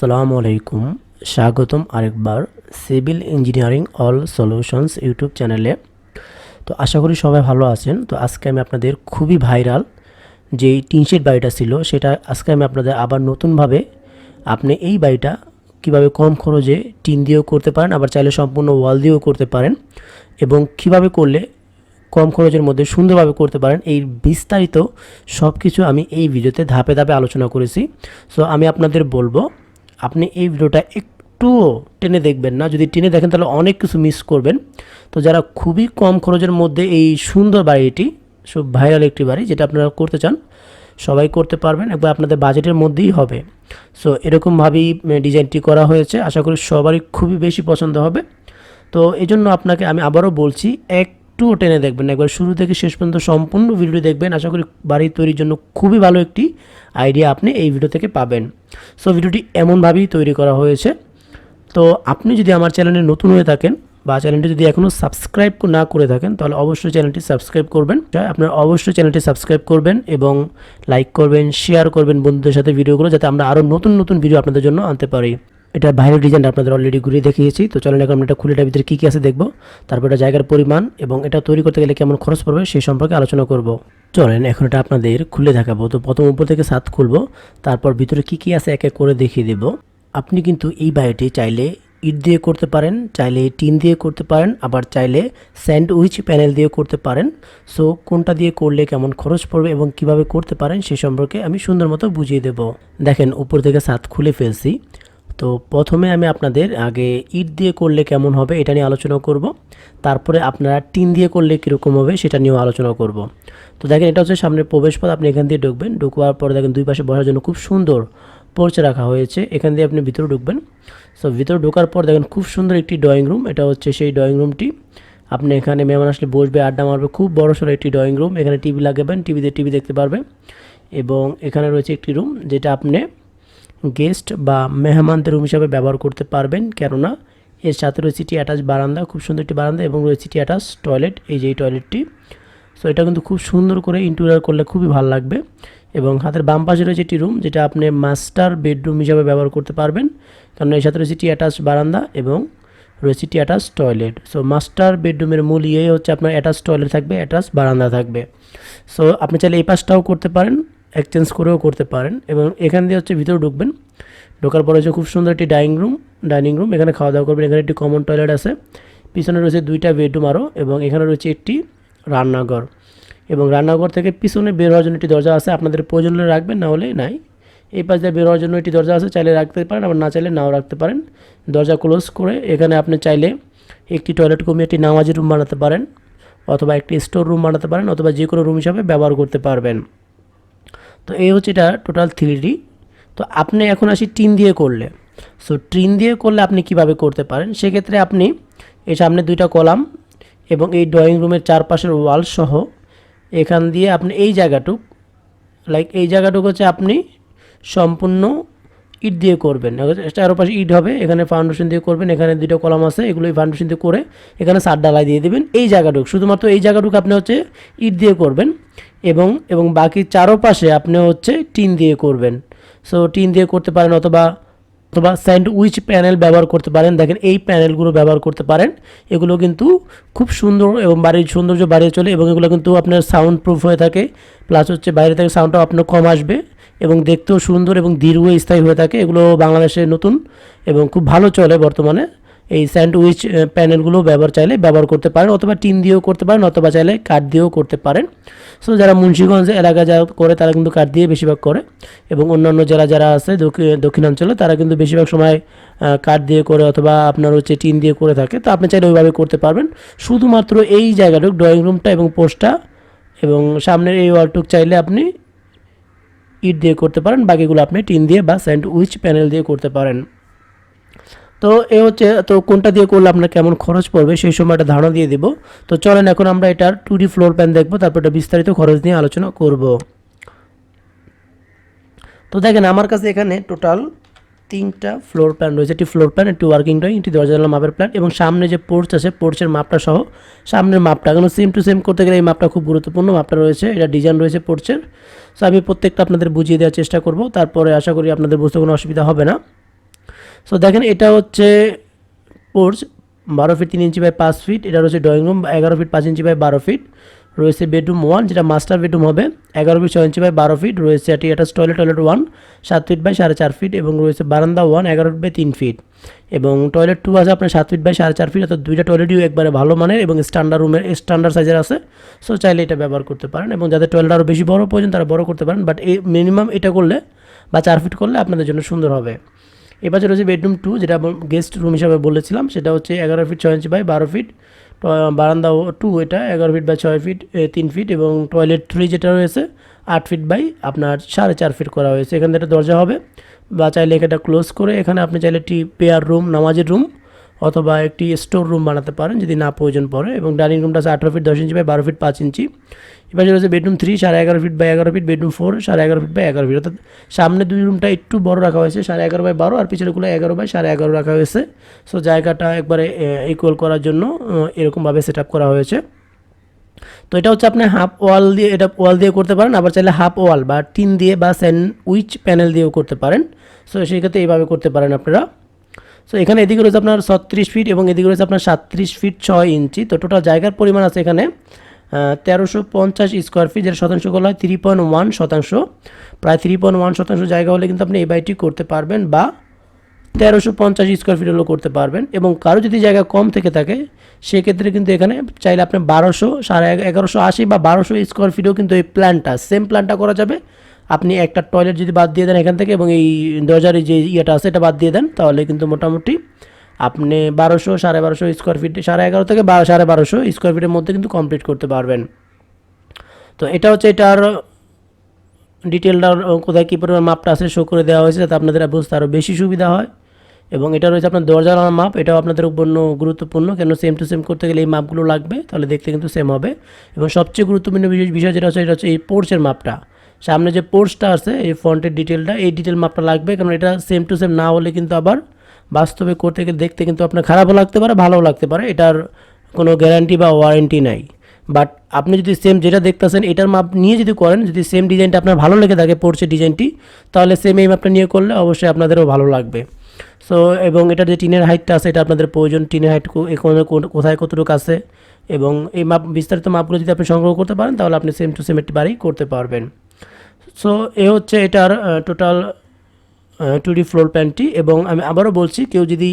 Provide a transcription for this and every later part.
আসসালামু আলাইকুম। স্বাগতম আরেকবার civil engineering all solutions YouTube চ্যানেলে। তো আশা করি সবাই ভালো আছেন। তো আজকে আমি আপনাদের খুবই ভাইরাল যেই টিনশেড বাড়িটা ছিল, সেটা আজকে আমি আপনাদের আবার নতুনভাবে আপনি এই বাড়িটা কীভাবে কম খরচে টিন দিয়েও করতে পারেন, আবার চাইলে সম্পূর্ণ ওয়াল দিয়েও করতে পারেন এবং কীভাবে করলে কম খরচের মধ্যে সুন্দরভাবে করতে পারেন, এই বিস্তারিত সব কিছু আমি এই ভিডিওতে ধাপে ধাপে আলোচনা করেছি। সো আমি আপনাদের বলব আপনি এই ভিডিওটা একটুও টেনে দেখবেন না। যদি টেনে দেখেন, তাহলে অনেক কিছু মিস করবেন। তো যারা খুবই কম খরচের মধ্যে এই সুন্দর বাড়িটি সব ভাইরাল একটি বাড়ি, যেটা আপনারা করতে চান, সবাই করতে পারবেন একবার আপনাদের বাজেটের মধ্যেই হবে। সো এরকমভাবেই ডিজাইনটি করা হয়েছে। আশা করি সবারই খুবই বেশি পছন্দ হবে। তো এই জন্য আপনাকে আমি আবারও বলছি একটুও টেনে দেখবেন। একবার শুরু থেকে শেষ পর্যন্ত সম্পূর্ণ ভিডিও দেখবেন। আশা করি বাড়ি তৈরির জন্য খুবই ভালো একটি আইডিয়া আপনি এই ভিডিও থেকে পাবেন। সো ভিডিওটি এমনভাবেই তৈরি করা হয়েছে। তো, আপনি যদি আমার চ্যানেলে নতুন হয়ে থাকেন বা চ্যানেলটি যদি এখনও সাবস্ক্রাইব না করে থাকেন, তাহলে অবশ্যই চ্যানেলটি সাবস্ক্রাইব করবেন। আপনারা অবশ্যই চ্যানেলটি সাবস্ক্রাইব করবেন এবং লাইক করবেন, শেয়ার করবেন বন্ধুদের সাথে ভিডিওগুলো, যাতে আমরা আরও নতুন নতুন ভিডিও আপনাদের জন্য আনতে পারি। এটা বাইরের ডিজাইন আপনাদের অলরেডি ঘুরিয়ে দেখিয়েছি। তো চলেন এখন এটা খুলে এটার ভিতরে কী কী আছে দেখব। তারপর এটা জায়গার পরিমাণ এবং এটা তৈরি করতে গেলে কেমন খরচ পড়বে সেই সম্পর্কে আলোচনা করব। চলেন এখন এটা আপনাদের খুলে দেখাবো। তো প্রথম উপর থেকে সাত খুলবো। তারপর ভিতরে কী কী আছে এক এক করে দেখিয়ে দেব। আপনি কিন্তু এই বাড়িটি চাইলে ইট দিয়ে করতে পারেন, চাইলে টিন দিয়ে করতে পারেন, আবার চাইলে স্যান্ডউইচ প্যানেল দিয়ে করতে পারেন। সো কোনটা দিয়ে করলে কেমন খরচ পড়বে এবং কীভাবে করতে পারেন সে সম্পর্কে আমি সুন্দর মতো বুঝিয়ে দেব। দেখেন উপর থেকে সাত খুলে ফেলছি। তো প্রথমে আমি আপনাদের আগে ইট দিয়ে করলে কেমন হবে এটা নিয়ে আলোচনা করব। তারপরে আপনারা টিন দিয়ে করলে কীরকম হবে সেটা নিয়েও আলোচনা করব। তো দেখেন এটা হচ্ছে সামনের প্রবেশপথ, আপনি এখান দিয়ে ঢুকবেন। ঢুকবার পরে দেখেন দুই পাশে বসার জন্য খুব সুন্দর পর্চে রাখা হয়েছে। এখান দিয়ে আপনি ভিতরে ঢুকবেন। সো ভিতরে ঢোকার পর দেখেন খুব সুন্দর একটি ড্রয়িং রুম এটা হচ্ছে সেই ড্রয়িং রুমটি আপনি এখানে মেহমান আসলে বসবে, আড্ডা মারবে, খুব বড় সড়ো একটি ড্রয়িং রুম এখানে টিভি লাগাবেন টিভিতে টিভি দেখতে পারবে এবং এখানে রয়েছে একটি রুম যেটা আপনি গেস্ট বা মেহমানদের রুম হিসাবে ব্যবহার করতে পারবেন। কেননা এর সাথে রয়েছে একটি অ্যাটাচ বারান্দা, খুব সুন্দর একটি বারান্দা এবং রয়েছে একটি অ্যাটাচ টয়লেট এই যে এই টয়লেটটি সো এটা কিন্তু খুব সুন্দর করে ইন্টেরিয়ার করলে খুবই ভালো লাগবে এবং হাতের বাম পাশে রয়েছে একটি রুম যেটা আপনি মাস্টার বেডরুম হিসাবে ব্যবহার করতে পারবেন। কারণ এর সাথে রয়েছে একটি অ্যাটাচ বারান্দা এবং রয়েছে একটি অ্যাটাচ টয়লেট সো মাস্টার বেডরুমের মূল ইয়ে হচ্ছে আপনার অ্যাটাচ টয়লেট থাকবে অ্যাটাচ বারান্দা থাকবে। সো আপনি চাইলে এই পাশটাও করতে পারেন। এক্সচেঞ্জ করেও করতে পারেন এবং এখান দিয়ে হচ্ছে ভিতরে ঢুকবেন। ঢোকার পরে হচ্ছে খুব সুন্দর একটি ডাইনিং রুম ডাইনিং রুম এখানে খাওয়া দাওয়া করবেন। এখানে একটি কমন টয়লেট আছে। পিছনে রয়েছে দুইটা বেডরুম আরও এবং এখানে রয়েছে একটি রান্নাঘর এবং রান্নাঘর থেকে পিছনে বের হওয়ার জন্য একটি দরজা আছে। আপনাদের প্রয়োজন হলে রাখবেন, না হলে নাই। এই পাশ দিয়ে বের হওয়ার জন্য একটি দরজা আছে। চাইলে রাখতে পারেন, আবার না চাইলে নাও রাখতে পারেন। দরজা ক্লোজ করে এখানে আপনি চাইলে একটি টয়লেট কমিয়ে একটি নামাজি রুম বানাতে পারেন অথবা একটি স্টোর রুম বানাতে পারেন অথবা যে কোনো রুম হিসাবে ব্যবহার করতে পারবেন। তো এই হচ্ছে এটা টোটাল থ্রি তো আপনি এখন আসি টিন দিয়ে করলে। সো টিন দিয়ে করলে আপনি কীভাবে করতে পারেন? সেক্ষেত্রে আপনি এই সামনে দুইটা কলাম এবং এই ড্রয়িং রুমের চারপাশের ওয়াল সহ এখান দিয়ে আপনি এই জায়গাটুক লাইক এই জায়গাটুক হচ্ছে আপনি সম্পূর্ণ ইট দিয়ে করবেন। চারপাশে ইট হবে, এখানে ফাউন্ডেশন দিয়ে করবেন, এখানে দুটো কলাম আছে এগুলো এই ফাউন্ডেশন দিয়ে করে এখানে সার ডালাই দিয়ে দেবেন। এই জায়গাটুক, শুধুমাত্র এই জায়গাটুকু আপনি হচ্ছে ইট দিয়ে করবেন। এবং এবং বাকি চারোপাশে আপনি হচ্ছে টিন দিয়ে করবেন। সো টিন দিয়ে করতে পারেন অথবা অথবা স্যান্ডউইচ প্যানেল ব্যবহার করতে পারেন। দেখেন এই প্যানেলগুলো ব্যবহার করতে পারেন। এগুলো কিন্তু খুব সুন্দর এবং বাড়ির সৌন্দর্য বাড়িয়ে চলে এবং এগুলো কিন্তু আপনার সাউন্ড প্রুফ হয়ে থাকে। প্লাস হচ্ছে বাইরে থেকে সাউন্ডটাও আপনার কম আসবে এবং দেখতেও সুন্দর এবং দীর্ঘস্থায়ী হয়ে থাকে। এগুলো বাংলাদেশে নতুন এবং খুব ভালো চলে বর্তমানে। এই স্যান্ডউইচ প্যানেলগুলো ব্যবহার চাইলে ব্যবহার করতে পারেন, অথবা টিন দিয়েও করতে পারেন, অথবা চাইলে কাঠ দিয়েও করতে পারেন। সো যারা মুন্সিগঞ্জ এলাকা যারা করে, তারা কিন্তু কাঠ দিয়ে বেশিরভাগ করে, এবং অন্যান্য জেলা যারা আছে দক্ষিণাঞ্চলে, তারা কিন্তু বেশিরভাগ সময় কাঠ দিয়ে করে, অথবা আপনার হচ্ছে টিন দিয়ে করে থাকে। তো আপনি চাইলে ওইভাবে করতে পারবেন। শুধুমাত্র এই জায়গাটুক ড্রয়িং রুমটা এবং পোস্টটা, এবং সামনের এই ওয়ালটুক চাইলে আপনি ইট দিয়ে করতে পারেন, বাকিগুলো আপনি টিন দিয়ে বা স্যান্ডউইচ প্যানেল দিয়ে করতে পারেন। তো এ হচ্ছে, তো কোনটা দিয়ে করলে আপনার কেমন খরচ পড়বে সেই সময় একটা ধারণা দিয়ে দেবো। তো চলেন এখন আমরা এটার টু ডি ফ্লোর প্ল্যান দেখব, তারপর এটা বিস্তারিত খরচ নিয়ে আলোচনা করব। তো দেখেন, আমার কাছে এখানে টোটাল তিনটা ফ্লোর প্ল্যান রয়েছে। একটি ফ্লোর প্ল্যান একটি ওয়ার্কিং ড্রয়িং একটি দরজা মাপের প্ল্যান এবং সামনে যে পোর্চ আছে পোর্চের মাপটা সহ সামনের মাপটা। কারণ সেম টু সেম করতে গেলে এই মাপটা খুব গুরুত্বপূর্ণ মাপটা রয়েছে। এটা ডিজাইন রয়েছে পোর্চের সো আমি প্রত্যেকটা আপনাদের বুঝিয়ে দেওয়ার চেষ্টা করব। তারপরে আশা করি আপনাদের বুঝতে কোনো অসুবিধা হবে না। সো দেখেন এটা হচ্ছে পোর্চ বারো ফিট তিন ইঞ্চি বাই পাঁচ ফিট এটা রয়েছে ড্রয়িং রুম এগারো ফিট পাঁচ ইঞ্চি বাই বারো ফিট রয়েছে বেডরুম ওয়ান যেটা মাস্টার বেডরুম হবে, এগারো ফিট ছয় ইঞ্চি বাই বারো ফিট রয়েছে এটি অ্যাটাচ টয়লেট টয়লেট ওয়ান সাত ফিট বাই সাড়ে চার ফিট এবং রয়েছে বারান্দা ওয়ান এগারো ফিট বাই তিন ফিট এবং টয়লেট টু আছে আপনার সাত ফিট বাই সাড়ে চার ফিট অর্থাৎ দুইটা টয়লেটই একবারে ভালো মানের এবং স্ট্যান্ডার্ড রুমের স্ট্যান্ডার্ড সাইজের আছে। সো চাইলে এটা ব্যবহার করতে পারেন এবং যাদের টয়লেট আরও বেশি বড় প্রয়োজন তারা বড় করতে পারেন বাট এই মিনিমাম এটা করলে বা চার ফিট করলে আপনাদের জন্য সুন্দর হবে। এবার রয়েছে বেডরুম টু যেটা গেস্ট রুম হিসাবে বলেছিলাম, সেটা হচ্ছে এগারো ফিট ছয় ইঞ্চি বাই বারো ফিট বারান্দা টু এটা এগারো ফিট বাই ছয় ফিট তিন ফিট এবং টয়লেট থ্রি যেটা রয়েছে, আট ফিট বাই আপনার সাড়ে চার ফিট করা হয়েছে। এখানে একটা দরজা হবে, বা চাইলে এটা ক্লোজ করে, এখানে আপনি চাইলে একটি পেয়ার রুম নামাজের রুম অথবা একটি স্টোর রুম বানাতে পারেন যদি না প্রয়োজন পড়ে এবং ডাইনিং রুমটা আছে আঠারো ফিট দশ ইঞ্চি বাই বারো ফিট পাঁচ ইঞ্চি এবার যেটা হচ্ছে বেডরুম থ্রি সাড়ে এগারো ফিট বাই এগারো ফিট বেডরুম ফোর সাড়ে এগারো ফিট বাই এগারো ফিট অর্থাৎ সামনে দুই রুমটা একটু বড় রাখা হয়েছে, সাড়ে এগারো বাই বারো, আর পিছনেগুলো এগারো বাই সাড়ে এগারো রাখা হয়েছে। সো জায়গাটা একবারে ইকুয়াল করার জন্য এরকমভাবে সেট আপ করা হয়েছে। তো এটা হচ্ছে আপনি হাফ ওয়াল দিয়ে, এটা ওয়াল দিয়ে করতে পারেন, আবার চাইলে হাফ ওয়াল বা টিন দিয়ে বা স্যান্ডউইচ প্যানেল দিয়েও করতে পারেন। সো সেই ক্ষেত্রে এইভাবে করতে পারেন আপনারা। সো এখানে এদিকে রয়েছে আপনার ছত্রিশ ফিট এবং এদিকে রয়েছে আপনার সাতত্রিশ ফিট ছয় ইঞ্চি। তো টোটাল জায়গার পরিমাণ আছে এখানে তেরোশো পঞ্চাশ স্কোয়ার ফিট যেটা শতাংশ করলে হয় থ্রি পয়েন্ট ওয়ান শতাংশ। প্রায় থ্রি পয়েন্ট ওয়ান শতাংশ জায়গা হলে কিন্তু আপনি এই বাড়িটি করতে পারবেন বা তেরোশো পঞ্চাশ স্কোয়ার ফিট হলেও করতে পারবেন। এবং কারও যদি জায়গা কম থেকে থাকে, সেক্ষেত্রে কিন্তু এখানে চাইলে আপনি বারোশো সাড়ে এগারোশো আশি বা বারোশো স্কোয়ার ফিটেও কিন্তু এই প্ল্যানটা সেম প্ল্যানটা করা যাবে। আপনি একটা টয়লেট যদি বাদ দিয়ে দেন এখান থেকে এবং এই দরজার যে ইয়েটা আছে, এটা বাদ দিয়ে দেন, তাহলে কিন্তু মোটামুটি আপনি বারোশো, সাড়ে বারোশো স্কোয়ার ফিট সাড়ে এগারো থেকে বা সাড়ে বারোশো স্কোয়ার ফিটের মধ্যে কিন্তু কমপ্লিট করতে পারবেন। তো এটা হচ্ছে এটার ডিটেলটা কোথায় কী পরিমাণ মাপটা আছে শো করে দেওয়া হয়েছে, যাতে আপনাদের বুঝতে আরও বেশি সুবিধা হয়। এবং এটা রয়েছে আপনার দরজার মাপ, এটাও আপনাদের জন্য গুরুত্বপূর্ণ, কেন সেম টু সেম করতে গেলে এই মাপগুলো লাগবে, তাহলে দেখতে কিন্তু সেম হবে। এবং সবচেয়ে গুরুত্বপূর্ণ বিষয়- বিষয় যেটা হচ্ছে, এটা হচ্ছে এই পোর্চের মাপটা। সামনে যে পোর্চটা আছে, এই ফ্রন্টের ডিটেলটা এই ডিটেল মাপটা লাগবে, কারণ এটা সেম টু সেম না হলে কিন্তু আবার বাস্তবে করতে গেলে দেখতে কিন্তু আপনার খারাপও লাগতে পারে, ভালোও লাগতে পারে। এটার কোনো গ্যারান্টি বা ওয়ারেন্টি নাই। বাট আপনি যদি সেম যেটা দেখতেছেন, এটার মাপ নিয়ে যদি করেন, যদি সেম ডিজাইনটা আপনার ভালো লেগে থাকে, পড়ছে ডিজাইনটি তাহলে সেম এই মাপটা নিয়ে করলে অবশ্যই আপনাদেরও ভালো লাগবে। সো এবং এটার যে টিনের হাইটটা আছে, এটা আপনাদের প্রয়োজন। টিনের হাইট কোথায় কতটুকু আছে, এবং এই মাপ, বিস্তারিত মাপগুলো যদি আপনি সংগ্রহ করতে পারেন, তাহলে আপনি সেম টু সেম একটি বাড়ি করতে পারবেন। সো এ হচ্ছে এটার টোটাল টু ডি ফ্লোর প্যান্টটি এবং আমি আবারও বলছি, কেউ যদি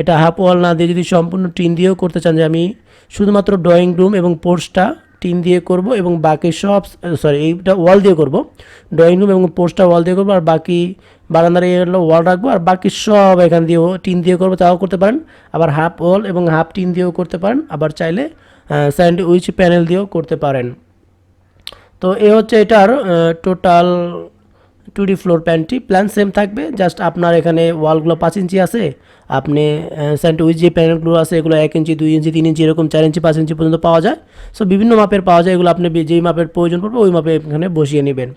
এটা হাফ ওয়াল না দিয়ে যদি সম্পূর্ণ টিন দিয়েও করতে চান যে আমি শুধুমাত্র ড্রয়িং রুম এবং পোর্সটা টিন দিয়ে করব এবং বাকি সব সরি এইটা ওয়াল দিয়ে করব ড্রয়িং রুম এবং পোর্সটা ওয়াল দিয়ে করব, আর বাকি বারান্দার এগুলো ওয়াল রাখব, আর বাকি সব এখান দিয়েও টিন দিয়ে করব, তাও করতে পারেন, আবার হাফ ওয়াল এবং হাফ টিন দিয়েও করতে পারেন, আবার চাইলে স্যান্ডউইচ প্যানেল দিয়েও করতে পারেন। তো এ হচ্ছে এটার টোটাল টু ডি ফ্লোর প্যান্টটি প্ল্যান সেম থাকবে জাস্ট আপনার এখানে ওয়ালগুলো পাঁচ ইঞ্চি আছে, আপনি স্যান্ডউইচ যে প্যানেলগুলো আছে, এগুলো এক ইঞ্চি, দুই ইঞ্চি, তিন ইঞ্চি, এরকম চার ইঞ্চি, পাঁচ ইঞ্চি পর্যন্ত পাওয়া যায়। সো বিভিন্ন মাপের পাওয়া যায়, এগুলো আপনি যেই মাপের প্রয়োজন পড়বে, ওই মাপে এখানে বসিয়ে নেবেন।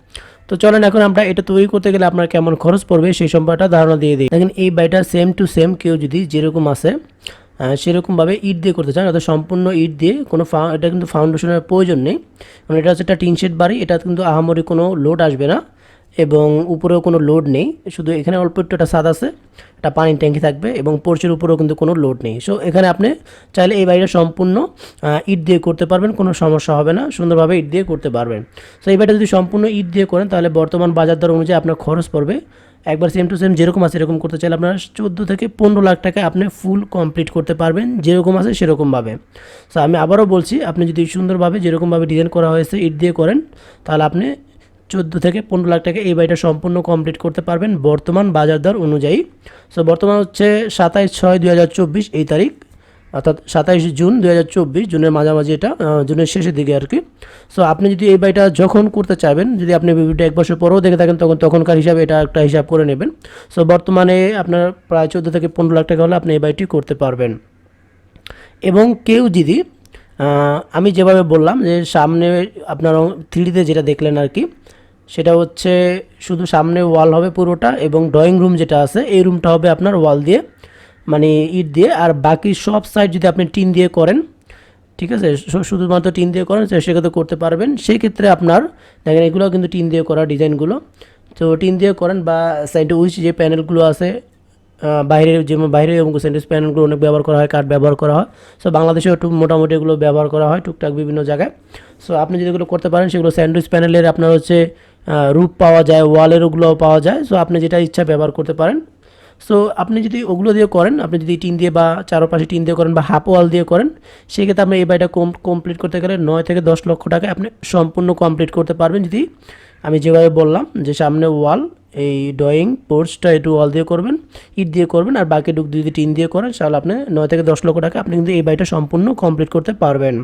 তো চলেন এখন আমরা এটা তৈরি করতে গেলে আপনার কেমন খরচ পড়বে, সেই সম্পর্কে ধারণা দিয়ে দিই। দেখেন, এই বাড়িটা সেম টু সেম কেউ যদি যেরকম আছে সেরকমভাবে ইট দিয়ে করতে চান, অর্থাৎ সম্পূর্ণ ইট দিয়ে কোনো এটা কিন্তু ফাউন্ডেশনের প্রয়োজন নেই। কারণ এটা হচ্ছে একটা টিনশেড বাড়ি, এটা কিন্তু আহামরি কোনো লোড আসবে না। এবং উপরেও কোনো লোড নেই। শুধু এখানে অল্প একটু একটা ছাদ আছে, একটা পানির ট্যাঙ্কি থাকবে এবং পোর্চের উপরেও কিন্তু কোনো লোড নেই। সো এখানে আপনি চাইলে এই বাড়িটা সম্পূর্ণ ইট দিয়ে করতে পারবেন, কোনো সমস্যা হবে না, সুন্দরভাবে ইট দিয়ে করতে পারবেন। সো এই বাড়িটা যদি সম্পূর্ণ ইট দিয়ে করেন, তাহলে বর্তমান বাজার দর অনুযায়ী আপনার খরচ পড়বে। একবার সেম টু সেম যেরকম আছে এরকম করতে চাইলে আপনার চোদ্দ থেকে পনেরো লাখ টাকা আপনি ফুল কমপ্লিট করতে পারবেন, যেরকম আছে সেরকমভাবে। সো আমি আবারও বলছি, আপনি যদি সুন্দরভাবে যেরকমভাবে ডিজাইন করা হয়েছে, ইট দিয়ে করেন, তাহলে আপনি চোদ্দ থেকে পনেরো লাখ টাকা এই বাড়িটা সম্পূর্ণ কমপ্লিট করতে পারবেন বর্তমান বাজার দর অনুযায়ী। সো বর্তমান হচ্ছে সাতাইশ ছয় দুই হাজার চব্বিশ এই তারিখ, অর্থাৎ সাতাইশ জুন দুই হাজার চব্বিশ, জুনের মাঝামাঝি এটা জুনের শেষের দিকে আর কি। সো আপনি যদি এই বাড়িটা যখন করতে চাইবেন, যদি আপনি ভিডিওটা এক বছর পরেও দেখে থাকেন, তখন তখনকার হিসাবে এটা একটা হিসাব করে নেবেন। সো বর্তমানে আপনার প্রায় চোদ্দ থেকে পনেরো লাখ টাকা হলে আপনি এই বাড়িটি করতে পারবেন। এবং কেউ যদি আমি যেভাবে বললাম যে সামনে আপনার থ্রিডিতে যেটা দেখলেন আর কি সেটা হচ্ছে শুধু সামনে ওয়াল হবে পুরোটা এবং ড্রয়িং রুম যেটা আছে, এই রুমটা হবে আপনার ওয়াল দিয়ে মানে ইট দিয়ে। আর বাকি সব সাইড যদি আপনি টিন দিয়ে করেন, ঠিক আছে শুধুমাত্র টিন দিয়ে করেন সেক্ষেত্রে করতে পারবেন। সেই ক্ষেত্রে আপনার, দেখেন এগুলো কিন্তু টিন দিয়ে করা ডিজাইনগুলো। তো টিন দিয়ে করেন বা সাইডে উইচ যে প্যানেলগুলো আছে বাইরে যেমন বাইরে এবং স্যান্ডউইচ প্যানেলগুলো অনেক ব্যবহার করা হয়, কাঠ ব্যবহার করা হয়। সো বাংলাদেশেও একটু মোটামুটি এগুলো ব্যবহার করা হয় টুকটাক বিভিন্ন জায়গায়। সো আপনি যদি এগুলো করতে পারেন, সেগুলো স্যান্ডউইচ প্যানেলের আপনার হচ্ছে রূপ পাওয়া যায়, ওয়ালের ওগুলোও পাওয়া যায়। সো আপনি যেটা ইচ্ছা ব্যবহার করতে পারেন। সো আপনি যদি ওগুলো দিয়ে করেন, আপনি যদি টিন দিয়ে বা চারপাশে টিন দিয়ে করেন বা হাফ ওয়াল দিয়ে করেন, সেক্ষেত্রে আপনি এই কম কমপ্লিট করতে গেলে নয় থেকে দশ লক্ষ টাকা আপনি সম্পূর্ণ কমপ্লিট করতে পারবেন। যদি আমি যেভাবে বললাম যে সামনে ওয়াল এই ড্রয়িং পোর্টসটা একটু ওয়াল দিয়ে করবেন, ইট দিয়ে করবেন, আর বাকি ডুক যদি টিন দিয়ে করেন, তাহলে আপনি নয় থেকে দশ লক্ষ টাকা আপনি কিন্তু এই বাড়িটা সম্পূর্ণ কমপ্লিট করতে পারবেন।